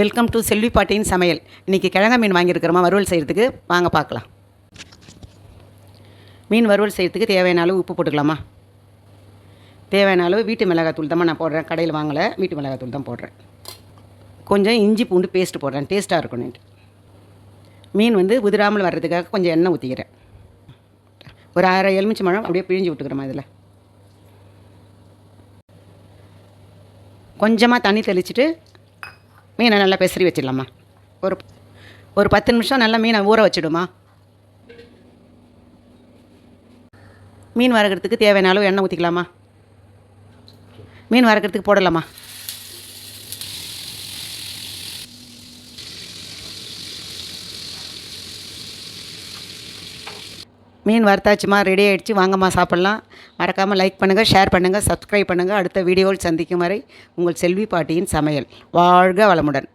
Welcome to செல்வி பாட்டியின் சமையல். இன்றைக்கி கிழங்க மீன் வாங்கியிருக்கிறோமா? வறுவல் செய்கிறதுக்கு வாங்க பார்க்கலாம். மீன் வறுவல் செய்கிறதுக்கு தேவையான அளவு உப்பு போட்டுக்கலாமா? தேவையான அளவு வீட்டு மிளகாத்தூள் தான் நான் போடுறேன். கடையில் வாங்கலை. வீட்டு மிளகாத்தூள் தான் போடுறேன். கொஞ்சம் இஞ்சி பூண்டு பேஸ்ட் போடுறேன். டேஸ்ட்டாக இருக்கணும்ட்டு மீன் வந்து உதிராமல் வர்றதுக்காக கொஞ்சம் எண்ணெய் ஊற்றிக்கிறேன் ஒரு அரை எலுமிச்சை மழம் அப்படியே பிழிஞ்சு விட்டுக்கிறோமா இதில். கொஞ்சமாக தண்ணி தெளிச்சுட்டு மீனை நல்லா பெசரி வச்சிடலாமா? ஒரு ஒரு பத்து நிமிஷம் நல்லா மீனை ஊற வச்சிடுமா? மீன் வறுக்கிறதுக்கு தேவையான அளவு எண்ணெய் ஊற்றிக்கலாமா மீன் வறுக்கிறதுக்கு போடலாமா? மீன் வறுத்தாச்சுமா ரெடி ஆகிடுச்சு வாங்கம்மா சாப்பிட்லாம். மறக்காமல் லைக் பண்ணுங்கள் ஷேர் பண்ணுங்கள் சப்ஸ்கிரைப் பண்ணுங்கள் அடுத்த வீடியோவில் சந்திக்கும் வரை உங்கள் செல்வி பாட்டியின் சமையல். வாழ்க வளமுடன்.